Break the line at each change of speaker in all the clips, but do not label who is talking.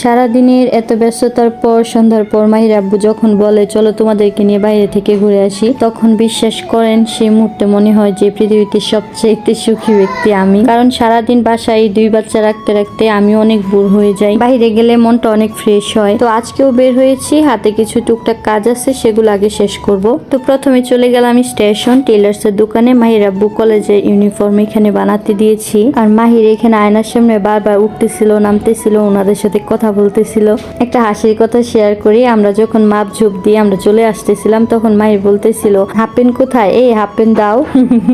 সারাদিনের এত ব্যস্ততার পর, সন্ধ্যার পর মাহির আব্বু যখন বলে, চলো তোমাদেরকে নিয়ে বাইরে থেকে ঘুরে আসি, তখন বিশ্বাস করেন সেই মুহূর্তে মনে হয় যে পৃথিবীতে সবচেয়ে একটি সুখী ব্যক্তি আমি। কারণ সারাদিন বাসায় দুই বাচ্চা রাখতে রাখতে আমি অনেক বোর হয়ে যাই। বাইরে গেলে মনটা অনেক ফ্রেশ হয়। তো আজকেও বের হয়েছি, হাতে কিছু টুকটাক কাজ আছে, সেগুলো আগে শেষ করব। তো প্রথমে চলে গেলাম স্টেশন টেলার্স এর দোকানে। মাহির আব্বু কলেজে ইউনিফর্ম এখানে বানাতে দিয়েছি। আর মাহির এখানে আয়নার সামনে বারবার উঠতেছিল, নামতেছিল, ওনাদের সাথে কথা বলতেছিল। একটা হাসির কথা শেয়ার করি, আমরা যখন মাপ ঝুপ দিয়ে আমরা চলে আসতেছিলাম, তখন মাহির বলতেছিল হাফ কোথায়? এই হাফ দাও।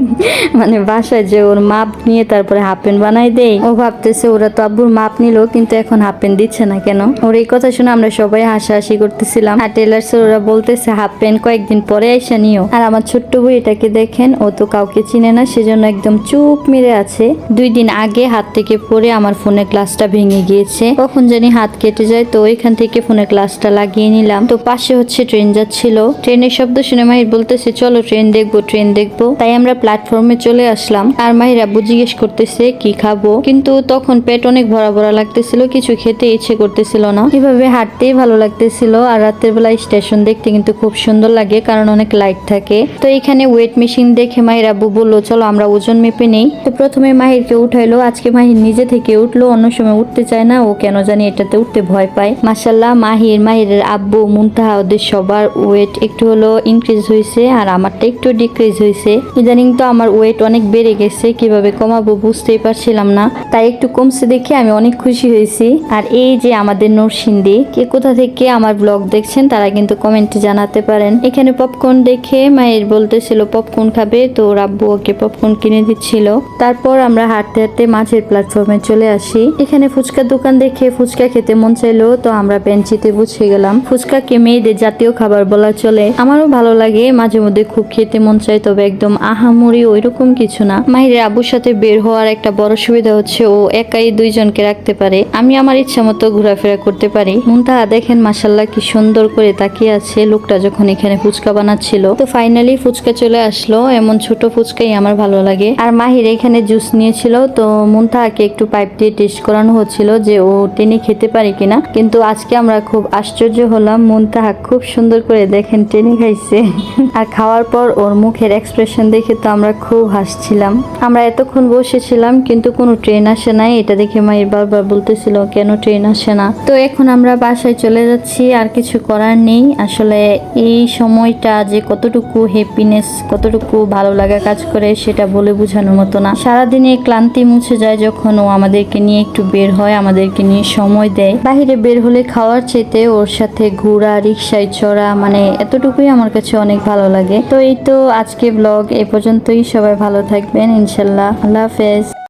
মানে বাসায় যে ওর মাপ নিয়ে তারপরে হাফ বানাই দেই। ও ভাবতেছে, ওরা তো আব্বুর মাপ নিল, কিন্তু এখন হাফ দিচ্ছে না কেন? ওর এই কথা শুনে আমরা সবাই হাসাহাসি করতেছিলাম। আর টেলার্স ওরা বলতেছে হাফ কয়েকদিন পরে এসে নিও। আর আমার ছোট্ট বুড়িটাকে দেখেন, ও তো কাউকে চিনে না, সেজন্য একদম চুপ মেরে আছে। দুই দিন আগে হাত থেকে পড়ে আমার ফোনের গ্লাসটা ভেঙে গিয়েছে। কখন জানি হাত কেটে যায়, তো এখান থেকে ফোনের গ্লাসটা লাগিয়ে নিলাম। তো পাশে হচ্ছে ট্রেন যাচ্ছিল। ট্রেনের শব্দ শুনে মাহির বলতেছে, চলো ট্রেন দেখব ট্রেন দেখব। তাই আমরা প্ল্যাটফর্মে চলে আসলাম। আর মাহির আব্বু করতেছে, কি খাব? কিন্তু তখন পেট অনেক ভরা ভরা লাগতেছিল, কিছু খেতে ইচ্ছে করতেছিল না। এভাবে হাঁটতেই ভালো লাগতেছিল, আর রাতের বেলা স্টেশন দেখতে কিন্তু খুব সুন্দর লাগে, কারণ অনেক লাইট থাকে। তো এখানে ওয়েট মেশিন দেখে মাহির আব্বু বলল, চলো আমরা ওজন মেপে নেই। তো প্রথমে মাহিরকে উঠাইলো, আজকে মাহির নিজে থেকে উঠল, অন্য সময় উঠতে চায় না, ও কেন জানি এটাতে উঠতে ভয় পায়। মাসাল্লাহ মাহির, মাহিরের আব্বু, মুনতাহা ওদের সবার ওয়েট একটু হলো ইনক্রিজ হয়েছে আর আমারটা একটু ডিক্রিজ হয়েছে ইদানিং তো আমার ওয়েট অনেক বেড়ে গেছে, কীভাবে কমাবো বুঝতেই পারছিলাম না। তাই একটু কমছে দেখে আমি অনেক খুশি হয়েছি। আর এই যে আমাদের নরসিংদী, কে কোথা থেকে আমার ব্লগ দেখছেন তারা কিন্তু কমেন্টে জানাতে পারেন। এখানে পপকর্ন দেখে মায়ের বলতেছিল পপকর্ন খাবে? তো ওর আব্বু ওকে পপকর্ন কিনে দিচ্ছিল। তারপর আমরা হাঁটতে হাঁটতে মাছের প্ল্যাটফর্মে চলে আসি। এখানে ফুচকার দোকান দেখে ফুচকা খেতে মন চাইলো তো আমরা বেঞ্চিতে বসে গেলাম। ফুচকাকে মেয়েদের জাতীয় খাবার বলা চলে? আমারও ভালো লাগে, মাঝে মধ্যে খুব খেতে মন চায়, তবে একদম আহামরি ওইরকম কিছু না। মাহিরের আবুর সাথে বের হওয়ার একটা বড় সুবিধা হচ্ছে ও একাই দুইজনকে রাখতে পারে। আমি আমার ইচ্ছা মতো ঘোরাফেরা করতে পারি। মুনতাহা, দেখেন মাসাল্লাহ কি সুন্দর করে তাকিয়ে আছে লোকটা যখন এখানে ফুচকা বানাচ্ছিল। তো ফাইনালি ফুচকা চলে আসলো, এমন ছোট ফুচকাই আমার ভালো লাগে। আর মাহির এখানে জুস নিয়েছিল, তো মুনতাহাকে একটু পাইপ দিয়ে টেস্ট করানো হচ্ছিল যে ও টেনে খেতে পারে কিনা, কিন্তু আজকে আমরা খুব আশ্চর্য হলাম। মুনতাহা খুব সুন্দর করে দেখেন, টেনে খাইছে। আর খাওয়ার পর ওর মুখের এক্সপ্রেশন দেখে তো আমরা খুব হাসছিলাম। আমরা এতক্ষণ বসেছিলাম, কিন্তু কোনো ট্রেন আসে নাই। এটা দেখে মায়ের বারবার বলতেছিল, কেন ট্রেন আসে না? তো এখন আমরা বাসায় চলে যাচ্ছি, আর কিছু করার নেই। আসলে এই সময়টা যে কতটুকু হ্যাপিনেস কতটুকু ভালো লাগা কাজ করে, সেটা বলে বোঝানোর মতো না। সারাদিনে ক্লান্তি মুছে যায় যখন ও আমাদেরকে নিয়ে একটু বের হয়, আমাদেরকে নিয়ে সময় দেয়। বাহিরে বের হলে খাওয়ার চেতে ওর সাথে ঘোরা রিক্সায় চড়া মানে এতটুকুই আমার কাছে অনেক ভালো লাগে। তো এই তো আজকে ব্লগ এ পর্যন্তই। সবাই ভালো থাকবেন, ইনশাল্লাহ। আল্লাহ হাফেজ।